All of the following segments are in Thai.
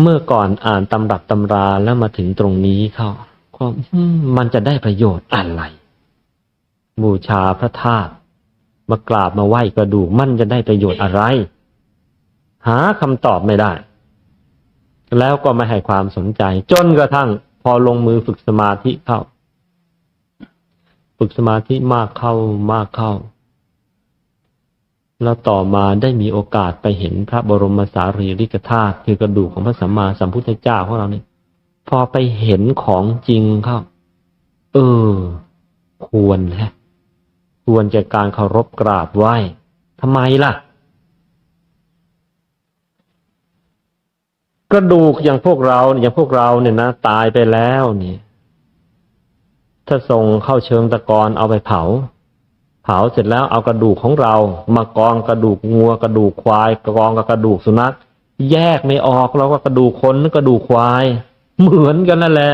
เมื่อก่อนอ่านตำรับตำราแล้วมาถึงตรงนี้เขาก็มมันจะได้ประโยชน์อะไร บูชาพระธาตุมากราบมาไหว้กระดูกมันจะได้ประโยชน์อะไร หาคำตอบไม่ได้ แล้วก็ไม่ให้ความสนใจ จนกระทั่ง พอลงมือฝึกสมาธิเข้า ฝึกสมาธิมากเข้ามากเข้า แล้วต่อมาได้มีโอกาสไปเห็นพระบรมสารีริกธาตุคือกระดูกของพระสัมมาสัมพุทธเจ้าของเราเนี่ยพอไปเห็นของจริงเข้าเออ ควรแฮะควรจะการเคารพกราบไหว้ทำไมล่ะ กระดูกอย่างพวกเราอย่างพวกเราเนี่ยนะตายไปแล้วเนี่ย ถ้าส่งเข้าเชิงตะกอนเอาไปเผา เผาเสร็จแล้วเอากระดูกของเรา มากองกระดูกงัวกระดูกควายกองกับกระดูกสุนัขแยกไม่ออกเราก็กระดูกคนกระดูกควาย เหมือนกันนั่นแหละ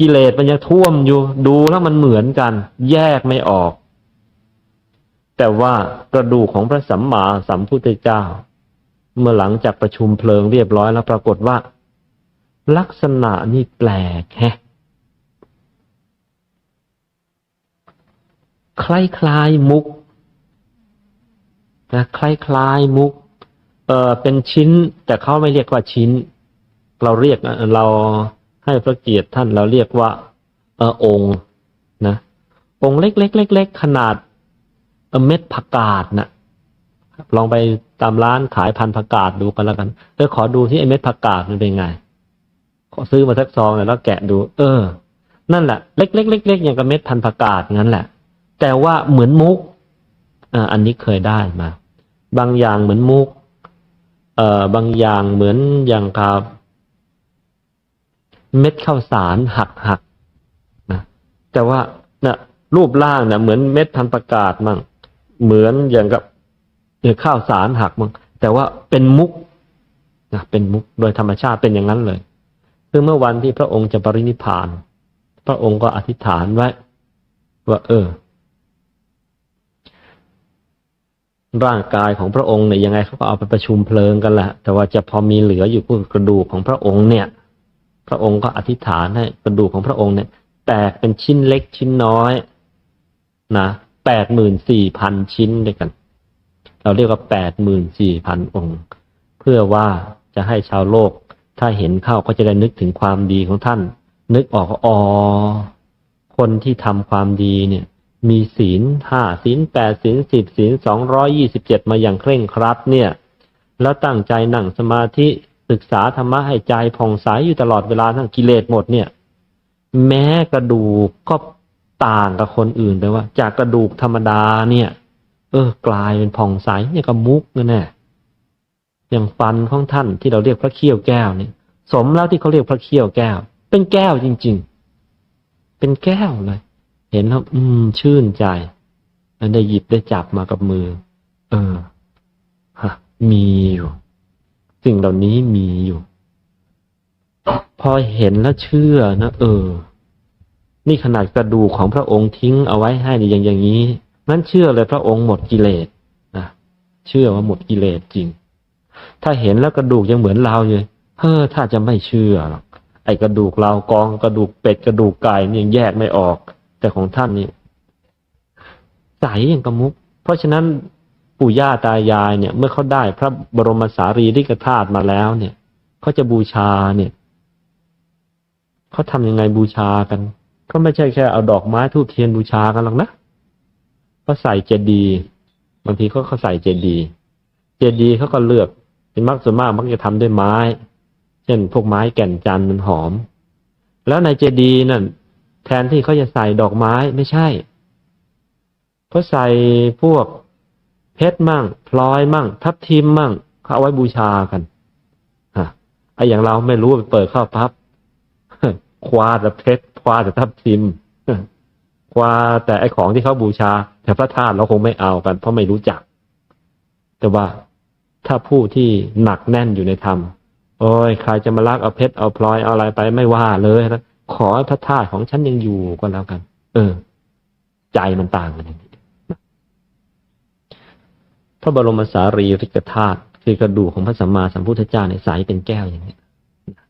กิเลสมันยังท่วมอยู่ ดูแล้วมันเหมือนกัน แยกไม่ออก แต่ว่ากระดูกของพระสัมมาสัมพุทธเจ้า เมื่อหลังจากประชุมเพลิงเรียบร้อยแล้วปรากฏว่า ลักษณะนี่แปลกแฮะ คล้ายๆมุกนะคล้ายๆมุก เออเป็นชิ้น แต่เขาไม่เรียกว่าชิ้น เราเรียกเราให้พระเกียรติท่านเราเรียกว่า เออองค์นะ องค์เล็กๆเล็กๆขนาดเม็ดผักกาดนะลองไปตามร้านขายพันผักกาดดูกันแล้วกันเออขอดูที่ไอเม็ดผักกาดมันเป็นไง ขอซื้อมาสักซองแล้วแกะดู เออ นั่นแหละเล็กๆเล็กๆอย่างกับเม็ดพันผักกาดงั้นแหละ แต่ว่าเหมือนมุกอันนี้เคยได้มา บางอย่างเหมือนมุกเอ่อบางอย่างเหมือนอย่างกับ เม็ดข้าวสารหักหักนะแต่ว่านะรูปร่างนะเหมือนเม็ดพันประกาศมั่งเหมือนอย่างกับเอ่อข้าวสารหักมั่งแต่ว่าเป็นมุกนะเป็นมุกโดยธรรมชาติเป็นอย่างนั้นเลยคือเมื่อวันที่พระองค์จะปรินิพาน พระองค์ก็อธิษฐานไว้ ว่า เออ ร่างกายของพระองค์เนี่ยยังไงเขาก็เอาไปประชุมเพลิงกันแหละแต่ว่าจะพอมีเหลืออยู่พวกกระดูกของพระองค์เนี่ย พระองค์ก็อธิษฐานให้กระดูกของพระองค์เนี่ย แตกเป็นชิ้นเล็กชิ้นน้อยนะแปดหมื่นสี่พันชิ้นด้วยกัน เราเรียกว่าแปดหมื่นสี่พันองค์ เพื่อว่าจะให้ชาวโลก ถ้าเห็นเข้าก็จะได้นึกถึงความดีของท่าน นึกออกอ๋อคนที่ทำความดีเนี่ย มีศีลห้าศีลแปดศีลสิบศีลสองร้อยี่สิบเจ็ดมาอย่างเคร่งครัดเนี่ย แล้วตั้งใจนั่งสมาธิศึกษาธรรมะให้ใจผ่องใสอยู่ตลอดเวลาทั้งกิเลสหมดเนี่ย แม้กระดูกก็ต่างกับคนอื่นไปว่า จากกระดูกธรรมดาเนี่ย เออกลายเป็นผ่องใสเนี่ยก็มุกนั่นแน่อย่างฟันของท่านที่เราเรียกพระเขี้ยวแก้วเนี่ยสมแล้วที่เขาเรียกพระเขี้ยวแก้ว เป็นแก้วจริง ๆ เป็นแก้วเลย เห็นแล้วอืม ชื่นใจแล้วได้หยิบได้จับมากับมือ เออ ฮะ มีอยู่ สิ่งเหล่านี้มีอยู่ พอเห็นแล้วเชื่อนะเออ นี่ขนาดกระดูกของพระองค์ทิ้งเอาไว้ให้อย่างอย่างนี้นั้นเชื่อเลยพระองค์หมดกิเลสนะเชื่อว่าหมดกิเลสจริง ถ้าเห็นแล้วกระดูกยังเหมือนเราอยู่เฮ้อถ้าจะไม่เชื่อหรอกไอ้กระดูกเรากองกระดูกเป็ดกระดูกไก่นี่ยังแยกไม่ออก แต่ของท่านนี่ใสอย่างกระมุก เพราะฉะนั้นปู่ย่าตายายเนี่ย เมื่อเขาได้พระบรมสารีริกธาตุมาแล้วเนี่ยเขาจะบูชาเนี่ยเขาทำยังไงบูชากันก็ไม่ใช่แค่เอาดอกไม้ทูบเทียนบูชากันหรอกนะเขาใส่เจดีย์บางทีเขาเขาใส่เจดีย์เจดีย์เขาก็เลือกเป็นมักส่วนมากมักจะทำด้วยไม้ เช่น พวกไม้แก่นจันทร์มันหอม แล้วในเจดีย์นั่น แทนที่เขาจะใส่ดอกไม้ไม่ใช่เขาใส่พวกเพชรมั่งพลอยมั่ง ทับทิมมั่งเขาเอาไว้บูชากันฮะไออย่างเราไม่รู้ไปเปิดเข้าพับคว้าแต่เพชรคว้าแต่ทับทิมคว้าแต่ไอของที่เขาบูชา แต่พระธาตุเราคงไม่เอากัน เพราะไม่รู้จัก แต่ว่าถ้าผู้ที่หนักแน่นอยู่ในธรรมโอ้ยใครจะมาลักเอาเพชรเอาพลอยเอาอะไรไปไม่ว่าเลยนะ ขอพระธาตุของฉันยังอยู่ก็แล้วกัน เออ ใจมันต่างกันอย่างนี้พระบรมสารีริกธาตุคือกระดูกของพระสัมมาสัมพุทธเจ้าเนี่ยเป็นแก้วอย่างนี้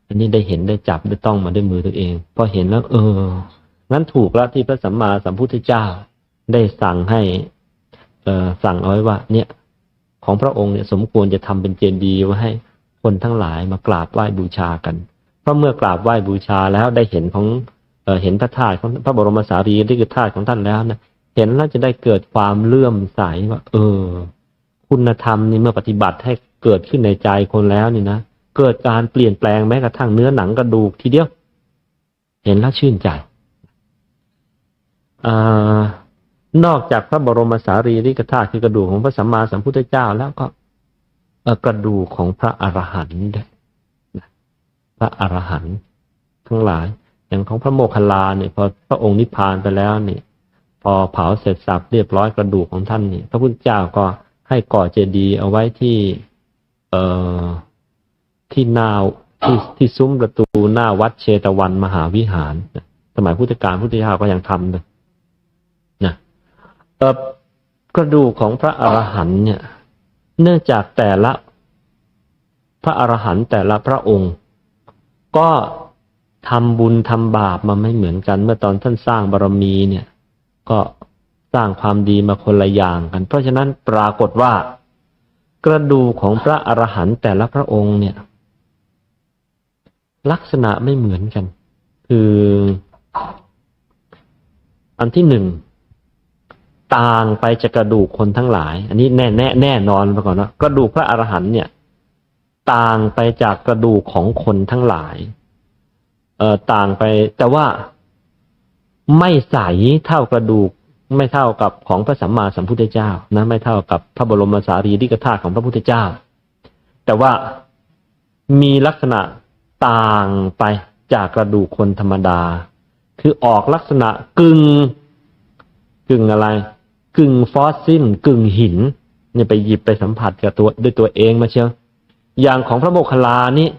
อันนี้ได้เห็นได้จับได้ต้องมาด้วยมือตัวเอง พอเห็นแล้ว เออ งั้นถูกแล้วที่พระสัมมาสัมพุทธเจ้า ได้สั่งให้ เออสั่งเอาไว้ว่า เนี่ย ของพระองค์เนี่ยสมควรจะทำเป็นเจดีย์ไว้ให้ คนทั้งหลายมากราบไหว้บูชากัน เพราะเมื่อกราบไหว้บูชาแล้วได้เห็นของเอเห็นพระธาตุของพระบรมสารีริกธาตุของท่านแล้วนะเห็นแล้วจะได้เกิดความเลื่อมใสว่าเออ คุณธรรมนี่เมื่อปฏิบัติให้เกิดขึ้นในใจคนแล้วนี่นะเกิดการเปลี่ยนแปลงแม้กระทั่งเนื้อหนังกระดูกทีเดียว เห็นแล้วชื่นใจอานอกจากพระบรมสารีริกธาตุคือกระดูกของพระสัมมาสัมพุทธเจ้าแล้วก็กระดูกของพระอรหันต์ พระอรหันต์ทั้งหลาย อย่างของพระโมคคัลลาเนี่ยพอพระองค์นิพพานไปแล้วเนี่ยพอเผาเสร็จสับเรียบร้อยกระดูกของท่านนี่พระพุทธเจ้าก็ให้ก่อเจดีย์เอาไว้ที่ เอ่อที่หน้าที่ที่ซุ้มประตูหน้าวัดเชตวันมหาวิหารสมัยพุทธกาลพุทธเจ้าก็ยังทำเลยนะเออกระดูกของพระอรหันต์เนี่ย เนื่องจากแต่ละ พระอรหันต์แต่ละพระองค์ ก็ทำบุญทำบาปมาไม่เหมือนกัน เมื่อตอนท่านสร้างบารมีเนี่ย ก็สร้างความดีมาคนละอย่างกัน เพราะฉะนั้นปรากฏว่า กระดูของพระอรหันต์แต่ละพระองค์เนี่ย ลักษณะไม่เหมือนกัน คือ อันที่หนึ่งต่างไปจากกระดูกคนทั้งหลาย อันนี้แน่แน่แน่นอนไปก่อนนะกระดูกพระอรหันต์เนี่ย ต่างไปจากกระดูกของคนทั้งหลายเอ่อต่างไป แต่ว่าไม่ใสเท่ากระดูกไม่เท่ากับของพระสัมมาสัมพุทธเจ้านะ ไม่เท่ากับพระบรมสารีริกธาตุของพระพุทธเจ้า แต่ว่ามีลักษณะต่างไปจากกระดูกคนธรรมดา คือออกลักษณะกึ่งกึ่งอะไร กึ่งฟอสซิลกึ่งหินเนี่ยไปหยิบไปสัมผัสกับตัวด้วยตัวเองมาเชียว อย่างของพระโมคคัลลานี่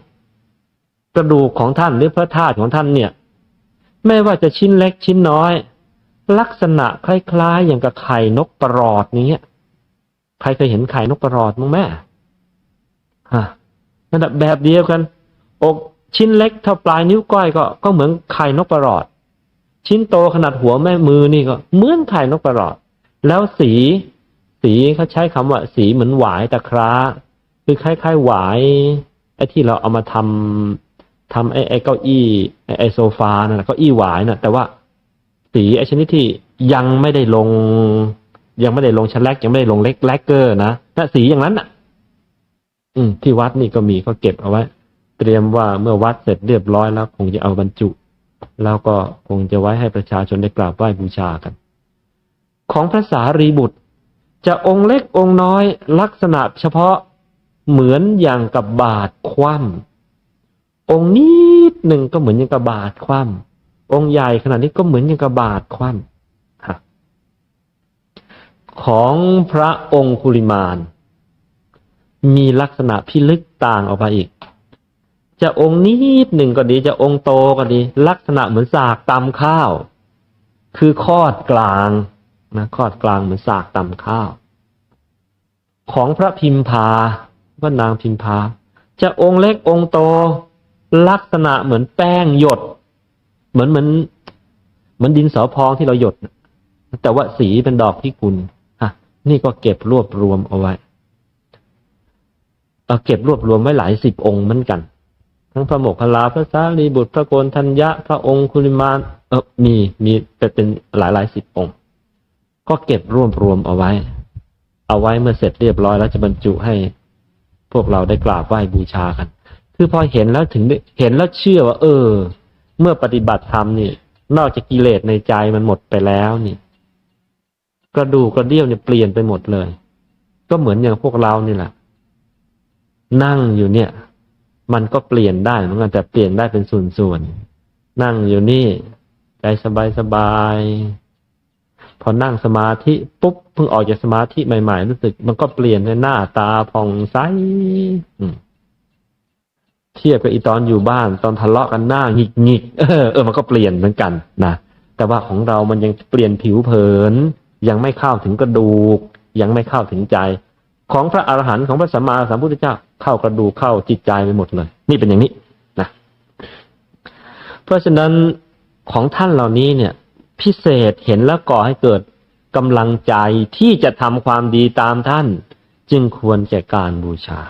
กระดูกของท่านหรือพระธาตุของท่านเนี่ย ไม่ว่าจะชิ้นเล็กชิ้นน้อย ลักษณะคล้ายๆ อย่างกับไข่นกประหลอดอย่างเงี้ใครเคยเห็นไข่นกประหลอดมั้งแม่ฮะนั่นแหละแบบเดียวกัน อกชิ้นเล็กเท่าปลายนิ้วก้อยก็ก็เหมือนไข่นกประหลอด ชิ้นโตขนาดหัวแม่มือนี่ก็เหมือนไข่นกประหลอด แล้วสี สีเขาใช้คำว่า สีเหมือนหวายตะคร้า คือคล้ายๆหวายไอ้ที่เราเอามาทำทำไอ้ไอ้เก้าอี้ไอ้ไอ้โซฟานั่ะเก้าอี้หวายน่ะ แต่ว่าสีไอ้ชนิดที่ยังไม่ได้ลง ยังไม่ได้ลงชั้นแรกยังไม่ได้ลงเล็กแลกเกอร์นะแต่สีอย่างนั้นน่ะ อืม ที่วัดนี่ก็มีก็เก็บเอาไว้ เตรียมว่าเมื่อวัดเสร็จเรียบร้อยแล้ว คงจะเอาบรรจุ แล้วก็คงจะไว้ให้ประชาชนได้กราบไหว้บูชากัน ของพระสารีบุตร จะองค์เล็กองค์น้อย ลักษณะเฉพาะ เหมือนอย่างกับบาทคว่ำองค์นิดหนึ่งก็เหมือนอย่างกับบาทคว่ำองค์ใหญ่ขนาดนี้ก็เหมือนอย่างกับบาทคว่ำของพระองค์คุลิมานมีลักษณะพิลึกต่างออกไปอีก จะองค์นิดหนึ่งก็ดี จะองค์โตก็ดี ลักษณะเหมือนสากตำข้าว คือคอดกลางนะคอดกลางเหมือนสากตำข้าว ของพระพิมพา ว่านางพิมพา จะองค์เล็กองค์โตลักษณะเหมือนแป้งหยด เหมือนเหมือนเหมือนดินสอพองที่เราหยด แต่ว่าสีเป็นดอกพิกุลฮะนี่ก็เก็บรวบรวมเอาไว้เราเก็บรวบรวมไว้หลายสิบองค์เหมือนกัน ทั้งพระโมคคัลาพระสารีบุตรพระโกนทัญญะ พระองค์คุลิมานเออมีมีเป็นเป็นหลายหลายสิบองค์ ก็เก็บรวบรวมเอาไว้ เอาไว้เมื่อเสร็จเรียบร้อยแล้วจะบรรจุให้ พวกเราได้กราบไหว้บูชากัน คือพอเห็นแล้วถึงเห็นแล้วเชื่อว่า เออ เมื่อปฏิบัติธรรมนี่ นอกจากกิเลสในใจมันหมดไปแล้วนี่ กระดูกกระเดี่ยวเนี่ยเปลี่ยนไปหมดเลย ก็เหมือนอย่างพวกเรานี่แหละนั่งอยู่เนี่ย มันก็เปลี่ยนได้เหมือนกันแต่เปลี่ยนได้เป็นส่วนๆนั่งอยู่นี่ใจสบายๆ พอนั่งสมาธิปุ๊บเพิ่งออกจากสมาธิใหม่ ๆ รู้สึก มันก็เปลี่ยนในหน้าตาผ่องใสเทียบกับอีตอนอยู่บ้าน ตอนทะเลาะกันหน้าหงิกหงิกเออเออมันก็เปลี่ยนเหมือนกันนะแต่ว่าของเรามันยังเปลี่ยนผิวเผิน ยังไม่เข้าถึงกระดูก ยังไม่เข้าถึงใจ ของพระอรหันต์ของพระสัมมาสัมพุทธเจ้าเข้ากระดูกเข้าจิตใจไปหมดเลย นี่เป็นอย่างนี้นะเพราะฉะนั้นของท่านเหล่านี้เนี่ย พิเศษเห็นแล้วก่อให้เกิดกำลังใจที่จะทำความดีตามท่าน จึงควรแก่การบูชา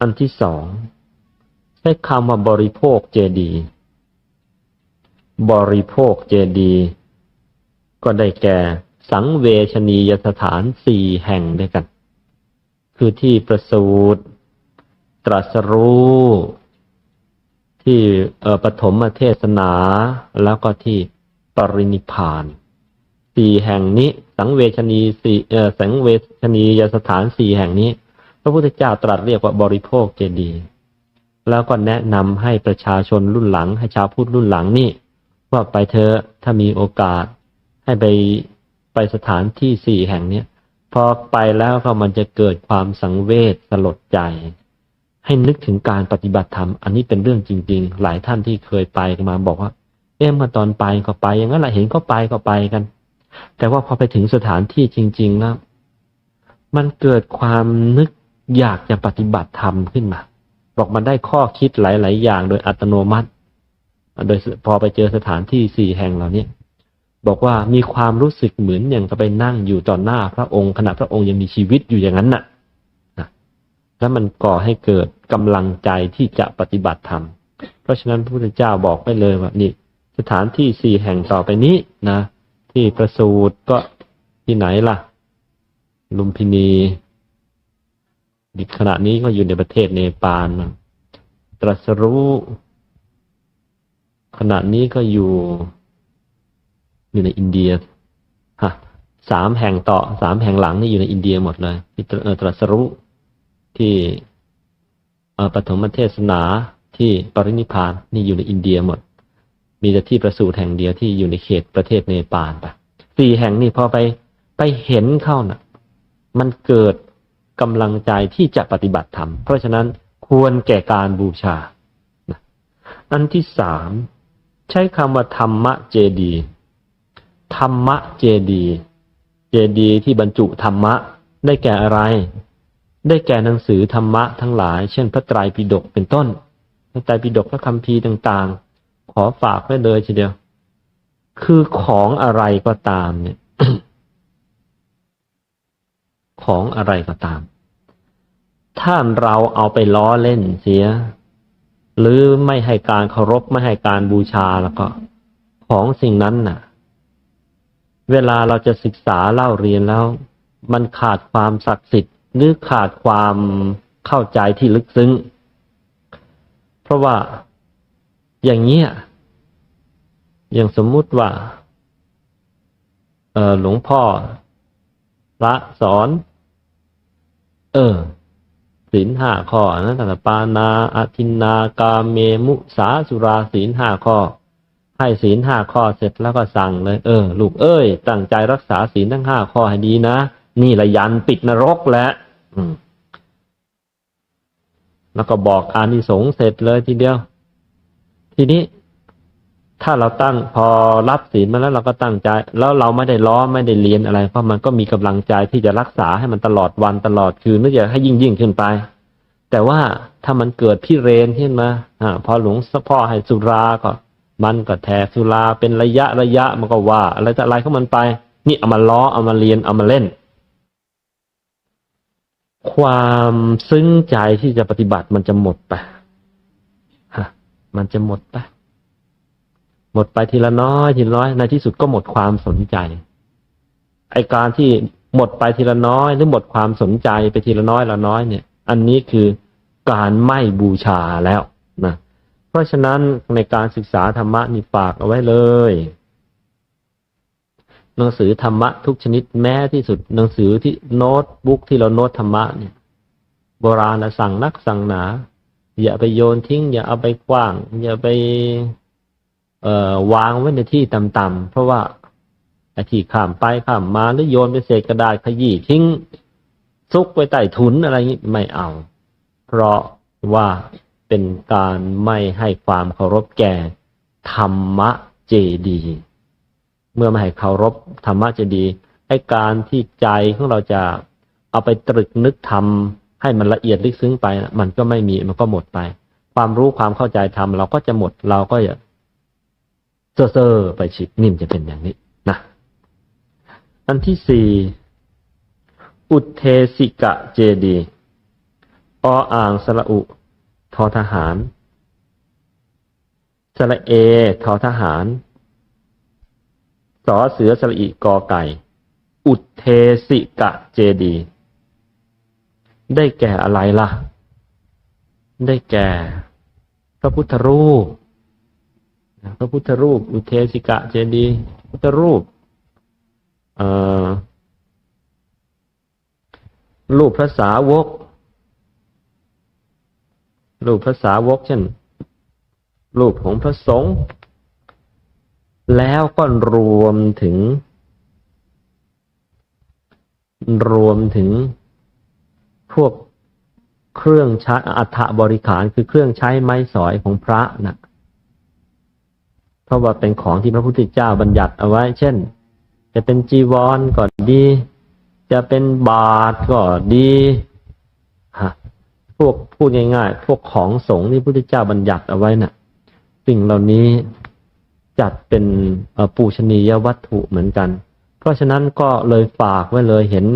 อันที่สองใช้คำว่าบริโภคเจดีย์บริโภคเจดีย์ก็ได้แก่สังเวชนียสถานสี่แห่งด้วยกัน คือที่ประสูตร ตรัสรู้ ที่ปฐมเทศนา แล้วก็ที่ ปรินิพานสี่แห่งนี้ สังเวชนีสี่เอ่อสังเวชนียสถานสี่แห่งนี้ พระพุทธเจ้าตรัสเรียกว่าบริโภคเจดีย์แล้วก็แนะนำให้ประชาชนรุ่นหลัง ให้ชาวพุทธรุ่นหลังนี่ว่าไปเธอะถ้ามีโอกาส ให้ไปไปสถานที่สี่แห่งเนี้ยพอไปแล้วก็มันจะเกิดความสังเวชสลดใจ ให้นึกถึงการปฏิบัติธรรม อันนี้เป็นเรื่องจริง ๆ หลายท่านที่เคยไปมาบอกว่า เอ๊ะมื่อตอนไปก็ไป อย่างนั้นแหละเห็นก็ไปก็ไปกัน แต่ว่าพอไปถึงสถานที่จริง ๆ แล้ว มันเกิดความนึกอยากจะปฏิบัติธรรมขึ้นมา บอกมันได้ข้อคิดหลาย ๆ อย่างโดยอัตโนมัติ โดยพอไปเจอสถานที่สี่แห่งเหล่านี้บอกว่ามีความรู้สึกเหมือนอย่างกับไปนั่งอยู่ต่อหน้าพระองค์ขณะพระองค์ยังมีชีวิตอยู่อย่างนั้นน่ะนะแล้วมันก่อให้เกิดกำลังใจที่จะปฏิบัติธรรม เพราะฉะนั้นพระพุทธเจ้าบอกไปเลยว่านี่ ถานที่สี่แห่งต่อไปนี้นะ ที่ประสูติก็ที่ไหนล่ะ ลุมพินีขณะนี้ก็อยู่ในประเทศเนปาลตรัสรู้ขณะนี้ก็อยู่ อยู่ในอินเดียฮะสามแห่งต่อสามแห่งหลังนี่อยู่ในอินเดียหมดเลยที่ตรัสรู้ที่อ่อปฐมเทศนาที่ปรินิพานนี่อยู่ในอินเดียหมด มีแต่ที่ประสูติแห่งเดียวที่อยู่ในเขตประเทศเนปาลไปสี่แห่งนี่พอไปไปเห็นเข้าน่ะ มันเกิดกำลังใจที่จะปฏิบัติธรรม เพราะฉะนั้นควรแก่การบูชานะอันที่สามใช้คำว่าธรรมะเจดี ธรรมะเจดี เจดีที่บรรจุธรรมะได้แก่อะไร ได้แก่หนังสือธรรมะทั้งหลาย เช่นพระไตรปิฎกเป็นต้น พระไตรปิฎกพระคัมภีร์ต่าง ขอฝากไว้เลยทีเดียว คือของอะไรก็ตามเนี่ย ของอะไรก็ตาม ถ้าเราเอาไปล้อเล่นเสีย หรือไม่ให้การเคารพไม่ให้การบูชาแล้วก็ ของสิ่งนั้นน่ะ เวลาเราจะศึกษาเล่าเรียนแล้ว มันขาดความศักดิ์สิทธิ์ หรือขาดความเข้าใจที่ลึกซึ้ง เพราะว่า อย่างเงี้ยอย่างสมมุติว่าเออหลวงพ่อพระสอน เออศีลห้าข้อนะตัปานาอาทินนากาเมมุสาสุราศีลห้าข้อ ให้ศีลห้าข้อเสร็จแล้วก็สั่งเลย เออ ลูกเอ้ย ตั้งใจรักษาศีลทั้งห้าข้อให้ดีนะ นี่ละยันปิดนรกแล้วแล้วก็บอกอานิสงส์เสร็จเลยทีเดียว ทีนี้ถ้าเราตั้งพอรับศีลมาแล้วเราก็ตั้งใจ แล้วเราไม่ได้ล้อไม่ได้เรียนอะไร เพราะมันก็มีกำลังใจที่จะรักษาให้มันตลอดวันตลอดคืนนึกอยากให้ยิ่งยิ่งขึ้นไป แต่ว่าถ้ามันเกิดพิเรนขึ้นมาอพอหลวงพ่อให้สุราก็ มันก็แทสุราเป็นระยะระยะมันก็ว่าอะไรจะอะไรของมันไป นี่เอามาล้อเอามาเรียนเอามาเล่น ความซึ้งใจที่จะปฏิบัติมันจะหมดไป มันจะหมดไปหมดไปทีละน้อยทีละน้อย ในที่สุดก็หมดความสนใจ ไอการที่หมดไปทีละน้อย หรือหมดความสนใจไปทีละน้อยละน้อยเนี่ย อันนี้คือการไม่บูชาแล้วนะเพราะฉะนั้นในการศึกษาธรรมะนี่ฝากเอาไว้เลยหนังสือธรรมะทุกชนิดแม้ที่สุดหนังสือที่โน้ตบุ๊กที่เราโน้ตธรรมะเนี่ย โบราณสั่งนักสั่งหนา อย่าไปโยนทิ้ง อย่าเอาไปกว้าง อย่าไป เอ่อวางไว้ในที่ต่ำๆเพราะว่าไอ้ที่ข้ามไปข้ามมาหรือโยนไปเศษกระดาษขยี้ทิ้ง ซุกไว้ใต้ถุนอะไรนี้ไม่เอา เพราะว่าเป็นการไม่ให้ความเคารพแก่ ธรรมะเจดีเมื่อไม่ให้เคารพธรรมะเจดีย์ไอ้การที่ใจของเราจะเอาไปตรึกนึกทำ ให้มันละเอียดลึกซึ้งไป มันก็ไม่มีมันก็หมดไป ความรู้ความเข้าใจทำเราก็จะหมดเราก็จะเซ่อเซ่อๆไปชิดนิ่มจะเป็นอย่างนี้นะอันที่สี่อุเทสิกะเจดีออ่างสระอุ ทอทหารสระเอ ทอทหาร สอเสือสระอีกอไก่ อุเทสิกะเจดี ได้แก่อะไรล่ะ ได้แก่ พระพุทธรูป พระพุทธรูป อุเทสิกะเจดีย์พุทธรูปรูปพระสาวก รูปพระสาวก เช่น รูปของพระสงฆ์แล้วก็รวมถึง รวมถึง พวกเครื่องใช้อัฐบริขารคือเครื่องใช้ไม้สอยของพระนะเพราะว่าเป็นของที่พระพุทธเจ้าบัญญัติเอาไว้ เช่น จะเป็นจีวรก็ดี จะเป็นบาทก็ดีฮะพวกพูดง่ายๆ พวกของสงฆ์ที่พระพุทธเจ้าบัญญัติเอาไว้น่ะ สิ่งเหล่านี้จัดเป็นปูชนียวัตถุเหมือนกัน เพราะฉะนั้นก็เลยฝากไว้เลยเห็น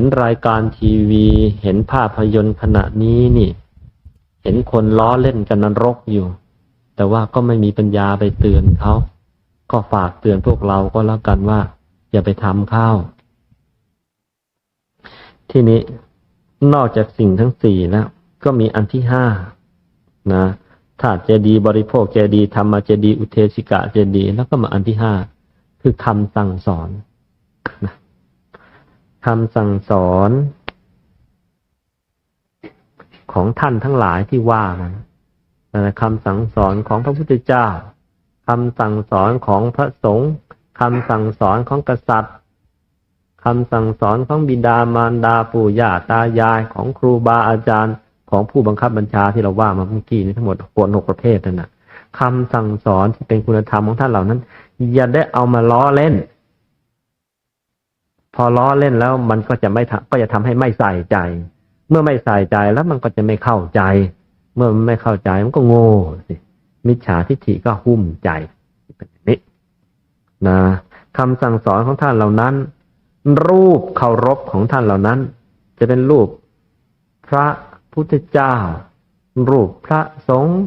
ห็นรายการทีวี เห็นภาพยนตร์ขณะนี้นี่ เห็นคนล้อเล่นกันนรกอยู่ แต่ว่าก็ไม่มีปัญญาไปเตือนเขาก็ฝากเตือนพวกเราก็แล้วกันว่า อย่าไปทำข้าว ทีนี้นอกจากสิ่งทั้งสี่แล้ว ก็มีอันที่ห้านะถาตุเจดียบริโภคเจดียธรรมเจดียอุเทสิกะเจดียแล้วก็มาอันที่ห้าคือคำสั่งสอน คำสั่งสอนของท่านทั้งหลายที่ว่านั้นนะคำสั่งสอนของพระพุทธเจ้าคำสั่งสอนของพระสงฆ์คำสั่งสอนของกษัตริย์คำสั่งสอนของบิดามารดาปู่ย่าตายายของครูบาอาจารย์ของผู้บังคับบัญชาที่เราว่ามาเมื่อกี้นี้ทั้งหมดหกหกประเภทนั่นนะคำสั่งสอนที่เป็นคุณธรรมของท่านเหล่านั้น อย่าได้เอามาล้อเล่น พอล้อเล่นแล้วมันก็จะไม่ก็จะทำให้ไม่ใส่ใจ เมื่อไม่ใส่ใจแล้วมันก็จะไม่เข้าใจ เมื่อไม่เข้าใจมันก็โง่สิมิจฉาทิฏฐิก็หุ้มใจเป็นอย่างนี้นะคำสั่งสอนของท่านเหล่านั้น รูปเคารพของท่านเหล่านั้น จะเป็นรูปพระพุทธเจ้า รูปพระสงฆ์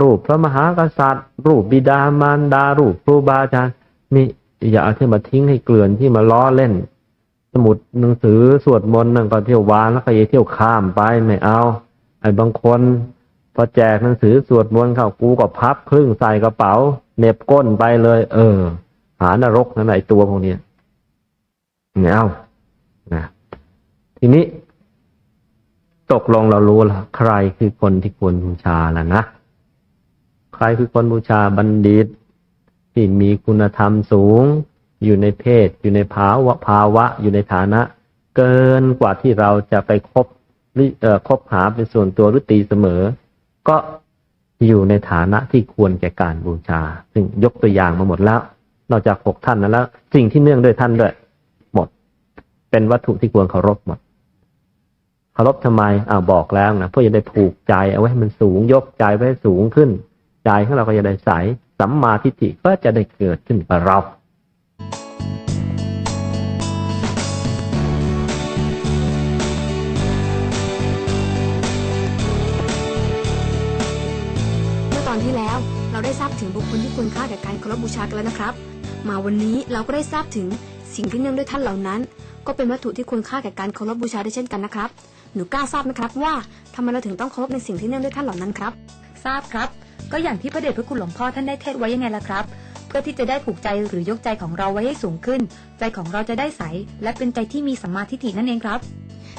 รูปพระมหากษัตริย์ รูปบิดามารดา รูปครูบาอาจารย์นี่ อย่าเอาที่มาทิ้งให้เกลื่อนที่มาล้อเล่น สมุดหนังสือสวดมนต์นั่นก็เที่ยววางแล้วก็อย่าเที่ยวข้ามไปไม่เอา ไอ้บางคนพอแจกหนังสือสวดมนต์เข้ากูก็พับครึ่งใส่กระเป๋าเน็บก้นไปเลย เออ หานรกนั่นไอ้ตัวพวกนี้ไม่เอานะทีนี้ ตกลงเรารู้ล้วใครคือคนที่ควรบูชาแล้วนะใครคือคนบูชาบัณฑิต ที่มีคุณธรรมสูง อยู่ในเพศ อยู่ในภาวะภาวะ อยู่ในฐานะ เกินกว่าที่เราจะไปคบหรือคบหาเป็นส่วนตัวหรือตีเสมอ ก็อยู่ในฐานะที่ควรแก่การบูชา ซึ่งยกตัวอย่างมาหมดแล้ว นอกจากหกท่านนั้นแล้ว สิ่งที่เนื่องด้วยท่านด้วยหมด เป็นวัตถุที่ควรเคารพหมดเคารพทำไมอ้าบอกแล้วนะเพื่อจะได้ผูกใจเอาไว้ให้มันสูงยกใจไว้ให้สูงขึ้น ใจของเราก็จะได้ใส สัมมาทิฏฐิก็จะได้เกิดขึ้นกับเราเมื่อตอนที่แล้วเราได้ทราบถึงบุคคลที่ควรค่าแก่การเคารพบูชากันแล้วนะครับ มาวันนี้เราก็ได้ทราบถึงสิ่งที่เนื่องด้วยท่านเหล่านั้น ก็เป็นวัตถุที่ควรค่าแก่การเคารพบูชาได้เช่นกันนะครับ หนูกล้าทราบไหมครับว่าทำไมเราถึงต้องเคารพในสิ่งที่เนื่องด้วยท่านเหล่านั้นครับ ทราบครับ ก็อย่างที่พระเดชพระคุณหลวงพ่อท่านได้เทศไว้ยังไงล่ะครับ เพื่อที่จะได้ผูกใจหรือยกใจของเราไว้ให้สูงขึ้น ใจของเราจะได้ใส และเป็นใจที่มีสัมมาทิฏฐินั่นเองครับ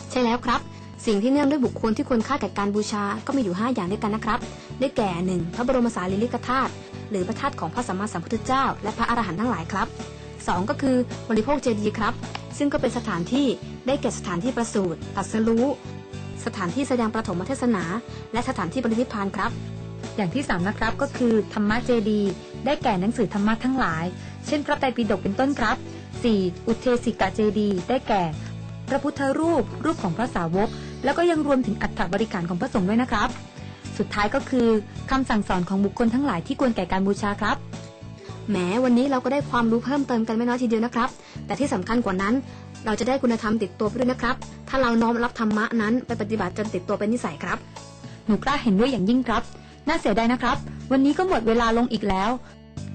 ใช่แล้วครับ สิ่งที่เนื่องด้วยบุคคลที่ควรค่าแก่การบูชาก็มีอยู่ 5 อย่างด้วยกันนะครับ ได้แก่ 1. พระบรมสารีริกธาตุหรือพระธาตุของพระสัมมาสัมพุทธเจ้า และพระอรหันต์ทั้งหลายครับ 2. ก็คือบริโภคเจดีย์ครับ ซึ่งก็เป็นสถานที่ได้แก่สถานที่ประสูติตรัสรู้สถานที่แสดงประถมเทศนา และสถานที่บริพิพานครับ อย่างที่สามนะครับก็คือธรรมะเจดี ได้แก่หนังสือธรรมะทั้งหลาย เช่น พระไตรปิฎกเป็นต้นครับ 4. อุเทสิกะเจดี ได้แก่ พระพุทธรูป รูปของพระสาวก แล้วก็ยังรวมถึงอัฐบริขารของพระสงฆ์ด้วยนะครับ สุดท้ายก็คือคำสั่งสอนของบุคคลทั้งหลายที่ควรแก่การบูชาครับแหมวันนี้เราก็ได้ความรู้เพิ่มเติมกันไม่น้อยทีเดียวนะครับ แต่ที่สำคัญกว่านั้น เราจะได้คุณธรรมติดตัวไปด้วยนะครับ ถ้าเราน้อมรับธรรมะนั้นไปปฏิบัติจนติดตัวเป็นนิสัยครับ หนูกล้าเห็นด้วยอย่างยิ่งครับ น่าเสียดายนะครับ วันนี้ก็หมดเวลาลงอีกแล้ว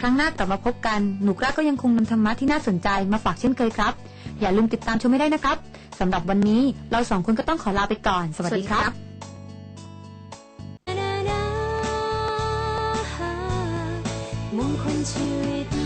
ครั้งหน้ากลับมาพบกัน หนูกล้าก็ยังคงนำธรรมะที่น่าสนใจมาฝากเช่นเคยครับ อย่าลืมติดตามชมไม่ได้นะครับสำหรับวันนี้เราสองคนก็ต้องขอลาไปก่อน สวัสดีครับมงคลชีวิต